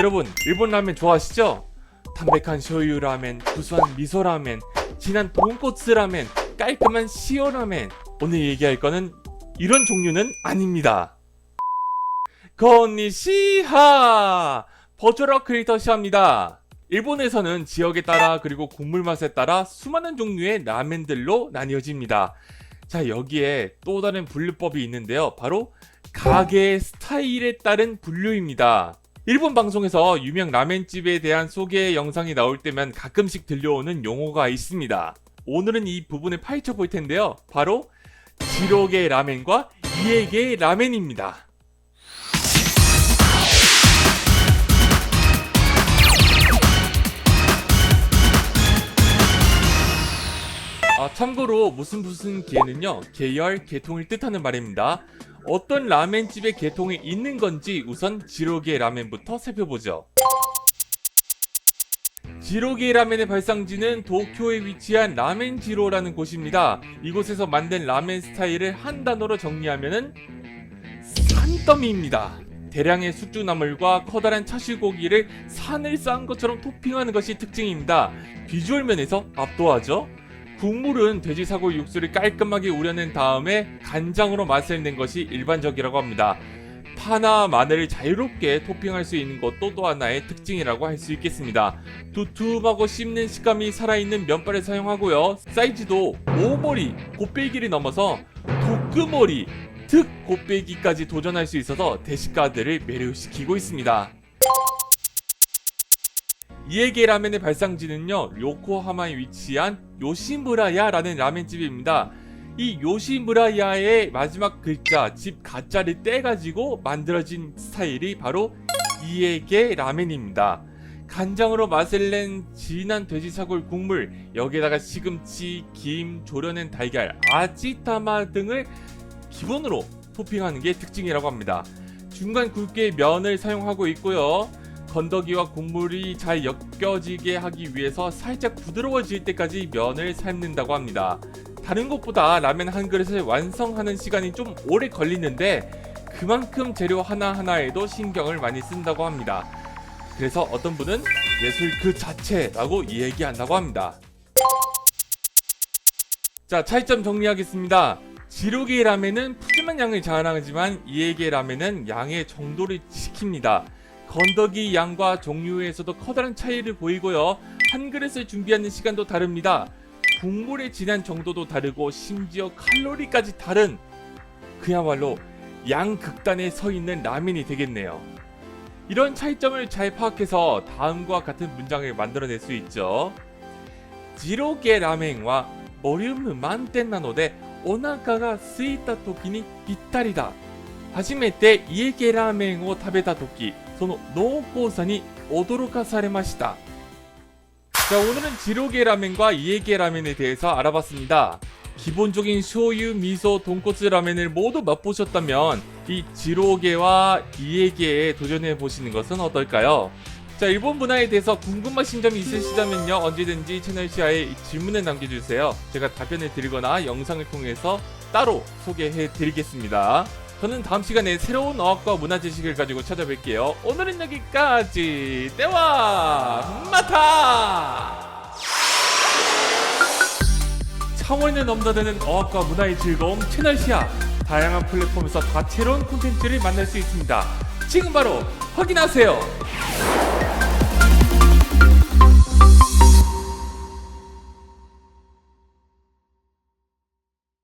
여러분 일본 라면 좋아하시죠? 담백한 쇼유 라멘, 구수한 미소 라멘, 진한 돈코츠 라멘, 깔끔한 시오 라멘. 오늘 얘기할 거는 이런 종류는 아닙니다. 건니시하! 버추얼 크리에이터 시합니다. 일본에서는 지역에 따라 그리고 국물 맛에 따라 수많은 종류의 라멘들로 나뉘어집니다. 자, 여기에 또 다른 분류법이 있는데요. 바로 가게의 스타일에 따른 분류입니다. 일본 방송에서 유명 라멘집에 대한 소개 영상이 나올 때면 가끔씩 들려오는 용어가 있습니다. 오늘은 이 부분을 파헤쳐 볼 텐데요. 바로 지로게 라멘과 이에게 라멘입니다. 아, 참고로 무슨 무슨 계는요 계열 계통을 뜻하는 말입니다. 어떤 라멘집의 계통이 있는 건지 우선 지로게 라멘부터 살펴보죠. 지로게 라멘의 발상지는 도쿄에 위치한 라멘 지로라는 곳입니다. 이곳에서 만든 라멘 스타일을 한 단어로 정리하면은 산더미입니다. 대량의 숙주나물과 커다란 차슈고기를 산을 쌓은 것처럼 토핑하는 것이 특징입니다. 비주얼 면에서 압도하죠. 국물은 돼지 사골 육수를 깔끔하게 우려낸 다음에 간장으로 맛을 낸 것이 일반적이라고 합니다. 파나 마늘을 자유롭게 토핑할 수 있는 것도 또 하나의 특징이라고 할 수 있겠습니다. 두툼하고 씹는 식감이 살아있는 면발을 사용하고요. 사이즈도 오머리, 곱빼기를 넘어서 도끄머리, 특 곱빼기까지 도전할 수 있어서 대식가들을 매료시키고 있습니다. 이에게 라멘의 발상지는요 요코하마에 위치한 요시무라야라는 라멘집입니다. 이 요시무라야의 마지막 글자 집 가짜를 떼가지고 만들어진 스타일이 바로 이에게 라멘입니다. 간장으로 맛을 낸 진한 돼지 사골 국물 여기에다가 시금치, 김, 졸여낸 달걀, 아지타마 등을 기본으로 토핑하는 게 특징이라고 합니다. 중간 굵게 면을 사용하고 있고요. 건더기와 국물이 잘 엮여지게 하기 위해서 살짝 부드러워질 때까지 면을 삶는다고 합니다. 다른 것보다 라면 한 그릇을 완성하는 시간이 좀 오래 걸리는데 그만큼 재료 하나하나에도 신경을 많이 쓴다고 합니다. 그래서 어떤 분은 예술 그 자체라고 이야기한다고 합니다. 자, 차이점 정리하겠습니다. 지로게 라멘은 푸짐한 양을 자랑하지만 이에게 라멘은 양의 정도를 지킵니다. 건더기 양과 종류에서도 커다란 차이를 보이고요. 한 그릇을 준비하는 시간도 다릅니다. 국물의 진한 정도도 다르고 심지어 칼로리까지 다른 그야말로 양극단에 서 있는 라면이 되겠네요. 이런 차이점을 잘 파악해서 다음과 같은 문장을 만들어낼 수 있죠. 지로게 라멘과 보륨 만텐 なのでお腹が空いた時にぴったりだ。初めて家系ラーメンを食べた時 その濃厚さに驚かされました。 자, 오늘은 지로게 라멘과 이에게 라멘에 대해서 알아봤습니다. 기본적인 쇼유, 미소, 돈코츠 라멘을 모두 맛보셨다면 이 지로게와 이에게에 도전해 보시는 것은 어떨까요? 자, 일본 문화에 대해서 궁금하신 점이 있으시다면요. 언제든지 채널 시야에 이 질문을 남겨주세요. 제가 답변을 드리거나 영상을 통해서 따로 소개해 드리겠습니다. 저는 다음 시간에 새로운 어학과 문화 지식을 가지고 찾아뵐게요. 오늘은 여기까지. 때와 마타! 차원을 넘나드는 어학과 문화의 즐거움 채널 시야. 다양한 플랫폼에서 다채로운 콘텐츠를 만날 수 있습니다. 지금 바로 확인하세요.